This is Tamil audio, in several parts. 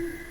Mm-hmm.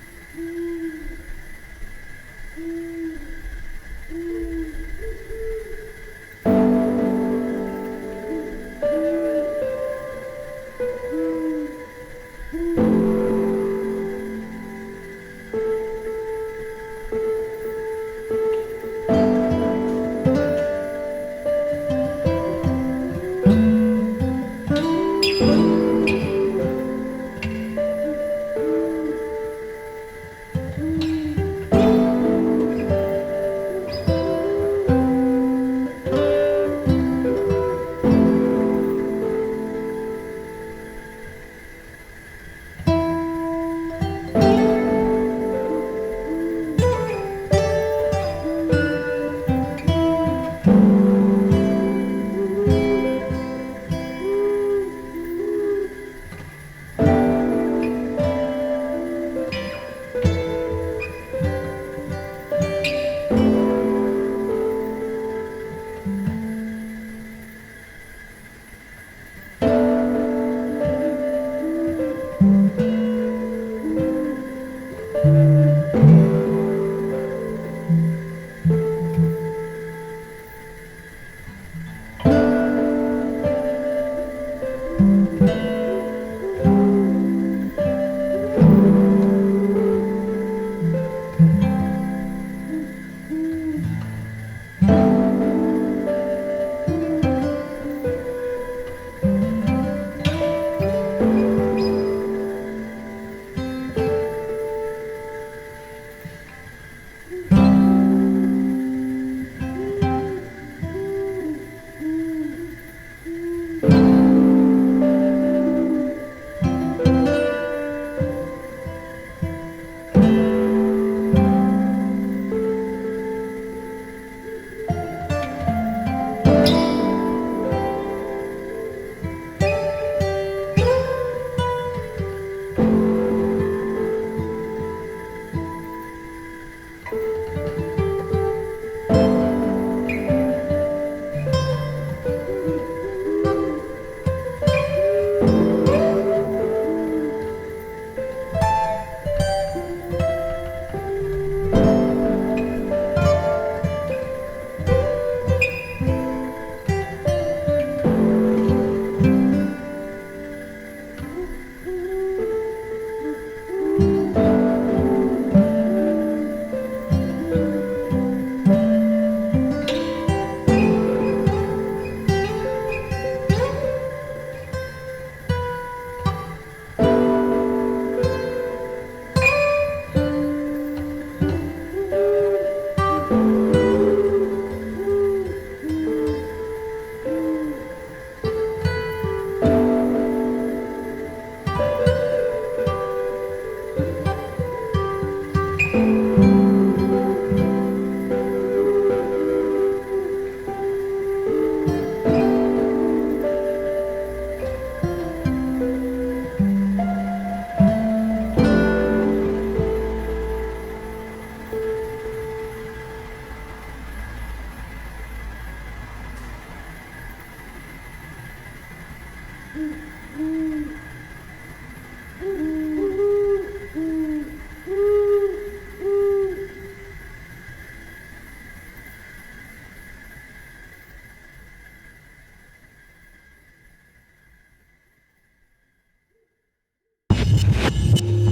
you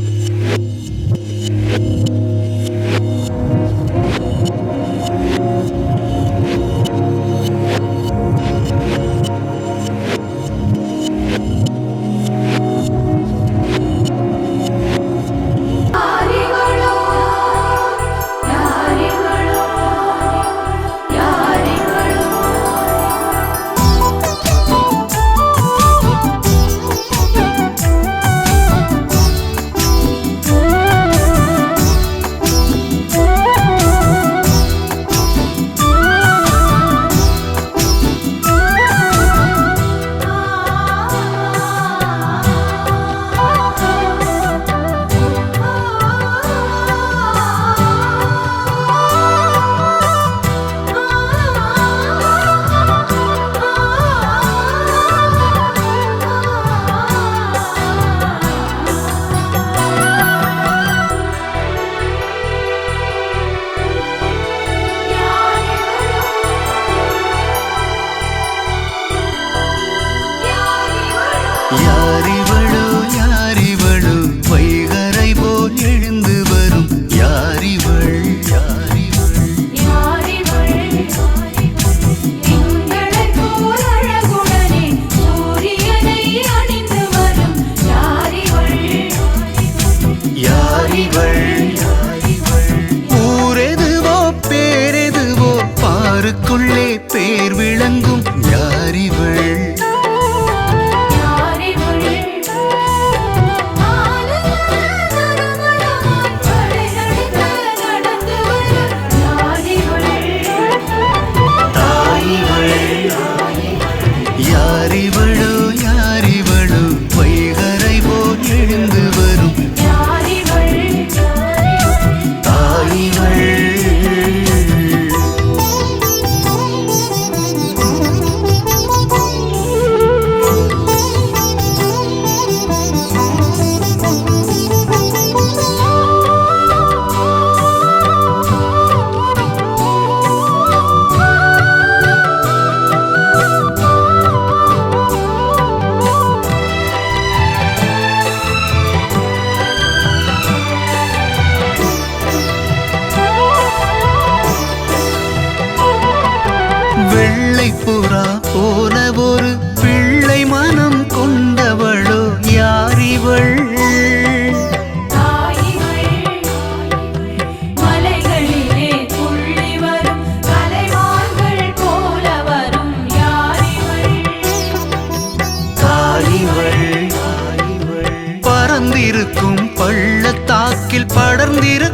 இருக்கும் பள்ளத்தாக்கில் படர்ந்திரு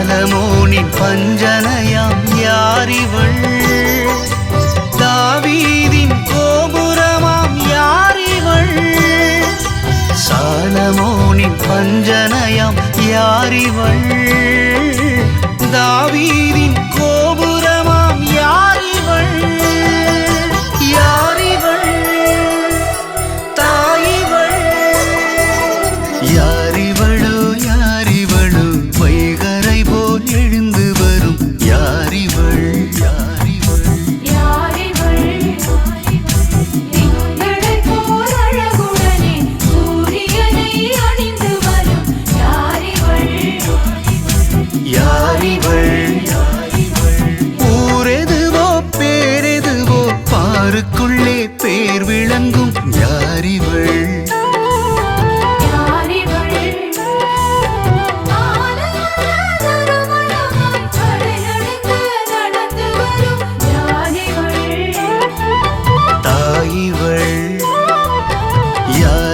சலமோனின் பஞ்சனையாம் யாரிவள்? தாவீதின் கோபுரமாம் யாரிவள்? சலமோனின் பஞ்சனையாம் யாரிவள்? தாவீதின்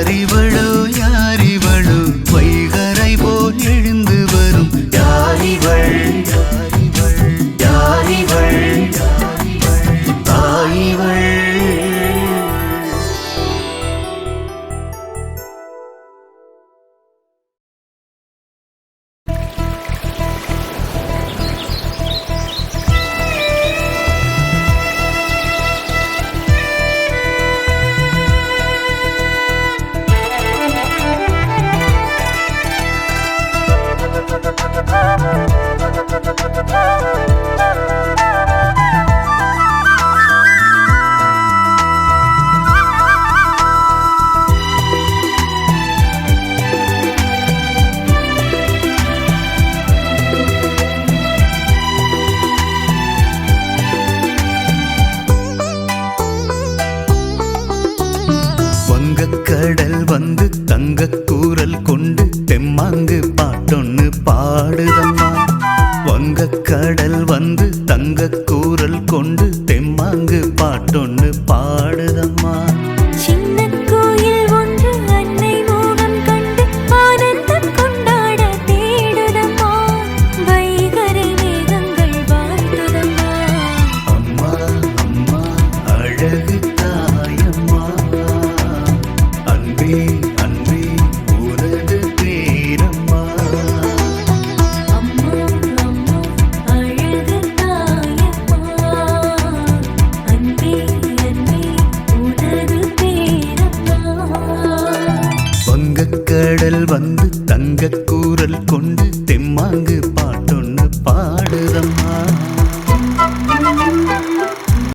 அறிவு கொண்டு தெம்மாங்கு பாட்டொன்று பாடுதம்மா.